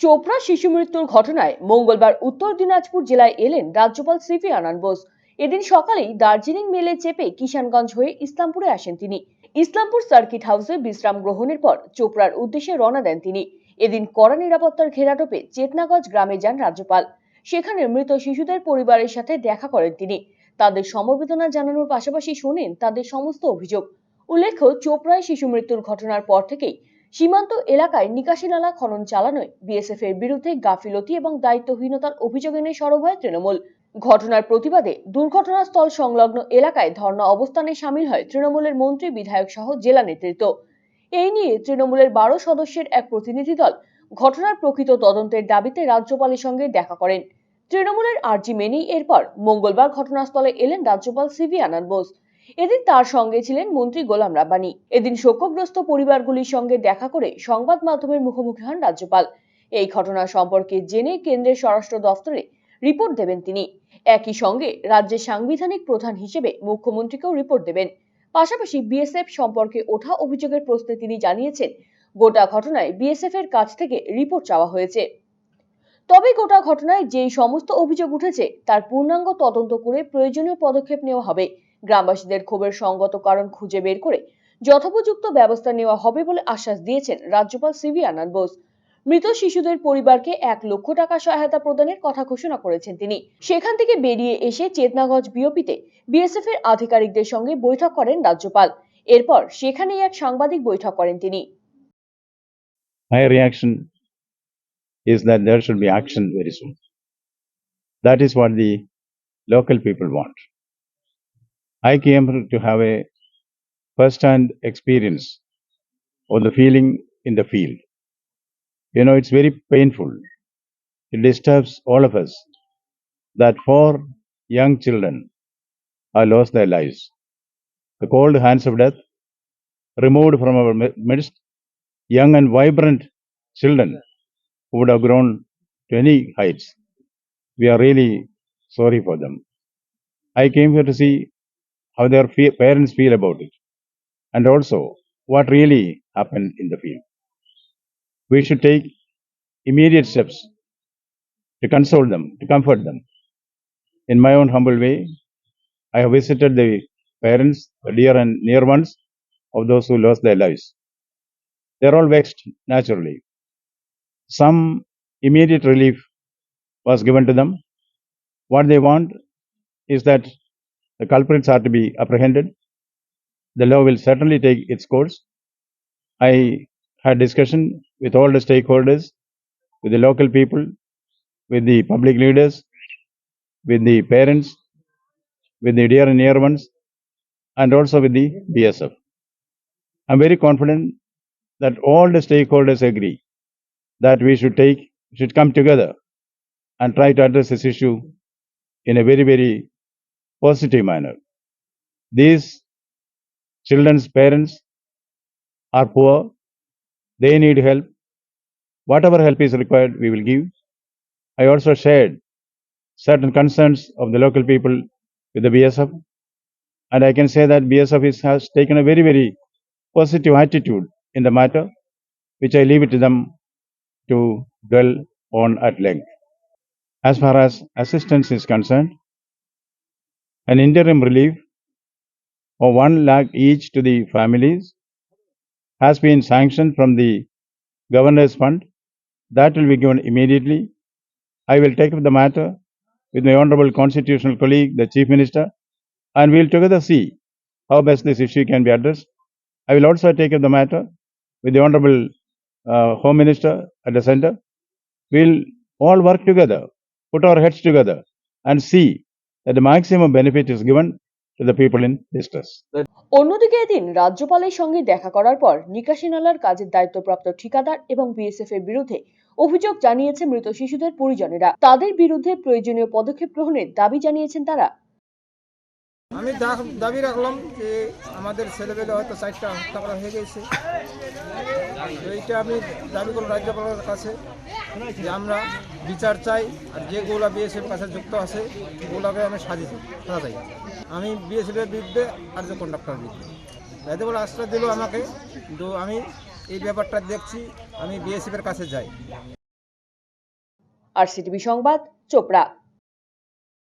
চোপড়া শিশু মৃত্যুর ঘটনায় মঙ্গলবার উত্তর দিনাজপুর জেলায় এলেন রাজ্যপাল সিপি আনন্দ বোস। এদিন সকালেই দার্জিলিং মেলে চেপে কিষানগঞ্জ হয়ে ইসলামপুরে আসেন তিনি। ইসলামপুর সার্কিট হাউসে বিশ্রাম গ্রহণের পর চোপড়ার উদ্দেশ্যে রওনা দেন তিনি। এদিন কড়া নিরাপত্তার ঘেরাটোপে চেতনাগঞ্জ গ্রামে যান রাজ্যপাল। সেখানে মৃত শিশুদের পরিবারের সাথে দেখা করেন তিনি। তাদের সমবেদনা জানানোর পাশাপাশি শোনেন তাদের সমস্ত অভিযোগ। উল্লেখ্য, চোপড়ায় শিশু মৃত্যুর ঘটনার পর থেকেই সীমান্ত এলাকায় নিকাশি নালা খনন চালানোয় বিএসএফ এর বিরুদ্ধে গাফিলতি এবং দায়িত্বহীনতার অভিযোগ এনে সরব হয় তৃণমূল। ঘটনার প্রতিবাদে দুর্ঘটনাস্থল সংলগ্ন এলাকায় ধর্ণা অবস্থানে সামিল হয় তৃণমূলের মন্ত্রী, বিধায়ক সহ জেলা নেতৃত্ব। এই নিয়ে তৃণমূলের বারো সদস্যের এক প্রতিনিধি দল ঘটনার প্রকৃত তদন্তের দাবিতে রাজ্যপালের সঙ্গে দেখা করেন। তৃণমূলের আর্জি মেনেই এরপর মঙ্গলবার ঘটনাস্থলে এলেন রাজ্যপাল সিভি আনন্দ বোস। এদিন তার সঙ্গে ছিলেন মন্ত্রী গোলাম রাব্বানি। এদিন শোকগ্রস্ত পরিবারগুলির সঙ্গে দেখা করে সংবাদ মাধ্যমের মুখোমুখি হন রাজ্যপাল। এই ঘটনা সম্পর্কে জেনে কেন্দ্রের স্বরাষ্ট্র দফতরে রিপোর্ট দেবেন তিনি। একই সঙ্গে রাজ্যের সাংবিধানিক প্রধান হিসেবে মুখ্যমন্ত্রীকেও রিপোর্ট দেবেন। পাশাপাশি বিএসএফ সম্পর্কে ওঠা অভিযোগের প্রশ্নে তিনি জানিয়েছেন, গোটা ঘটনায় বিএসএফ এর কাছ থেকে রিপোর্ট চাওয়া হয়েছে। তবে গোটা ঘটনায় যেই সমস্ত অভিযোগ উঠেছে, তার পূর্ণাঙ্গ তদন্ত করে প্রয়োজনীয় পদক্ষেপ নেওয়া হবে। গ্রামবাসীদের ক্ষোভের সঙ্গত কারণ খুঁজে বের করে যথোপযুক্ত ব্যবস্থা নেওয়া হবে বলে আশ্বাস দিয়েছেন রাজ্যপাল সিভি আনন্দ বোস মৃত শিশুদের পরিবারকে এক লক্ষ টাকা সহায়তা প্রদানের কথা ঘোষণা করেছেন তিনি সেখান থেকে বেরিয়ে এসে চেতনাগঞ্জ বিওপিতে বিএসএফ এর আধিকারিকদের সঙ্গে বৈঠক করেন রাজ্যপাল এরপর সেখানেই এক সাংবাদিক বৈঠক করেন তিনি My reaction is that there should be action very soon. That is what the local people want. I came to have a first hand experience of the feeling in the field. You know, it's very painful. It disturbs all of us that four young children have lost their lives. The cold hands of death removed from our mi- midst young and vibrant children who would have grown to any heights. We are really sorry for them. I came here to see how their fe- parents feel about it and also what really happened in the field. We should take immediate steps to console them, to comfort them. In my own humble way, I have visited the parents, the dear and near ones of those who lost their lives. They are all vexed, naturally. Some immediate relief was given to them. What they want is that the culprits are to be apprehended. The law will certainly take its course. I had discussion with all the stakeholders, with the local people, with the public leaders, with the parents, with the dear and near ones, and also with the BSF. I'm very confident that all the stakeholders agree that we should take, should come together and try to address this issue in a very, very positive manner. These children's parents are poor, they need help. Whatever help is required, we will give. I also shared certain concerns of the local people with the BSF, and I can say that BSF is, has taken a very, very positive attitude in the matter, which I leave it to them to dwell on at length. As far as assistance is concerned, an interim relief of 1 lakh each to the families has been sanctioned from the governor's fund. That will be given immediately. I will take up the matter with my honorable constitutional colleague, the chief minister, and we'll together see how best this issue can be addressed. I will also take up the matter with the honorable uh, home minister at the center. We'll all work together, put our heads together, and see that the maximum benefit is given to the people in distress. অন্যদিকে এদিন রাজ্যপালের সঙ্গে দেখা করার পর নিকাশি নালার কাজের দায়িত্বপ্রাপ্ত ঠিকাদার এবং বিএসএফ এর বিরুদ্ধে অভিযোগ জানিয়েছে মৃত শিশুদের পরিজনেরা তাদের বিরুদ্ধে প্রয়োজনীয় পদক্ষেপ গ্রহণের দাবি জানিয়েছেন তারা আমি দাবি রাখলাম যে আমাদের ছেলেবেলে হয়তো চারটা হত্যা করা হয়ে গেছে। এইটা আমি দাবি করলাম রাজ্যপালের কাছে যে আমরা বিচার চাই আর যেগুলো বিএসএফ কাছে যুক্ত আছে ওগুলোকে আমি সাজিয়েছি সাজা চাই আমি বিএসএফের বিরুদ্ধে আর যে কন্ডাক্টর বিরুদ্ধে। রাজ্যপাল আশ্রয় দিল আমাকে কিন্তু আমি এই ব্যাপারটা দেখছি, আমি বিএসএফের কাছে যাই। আর সিটিভি সংবাদ, চোপড়া।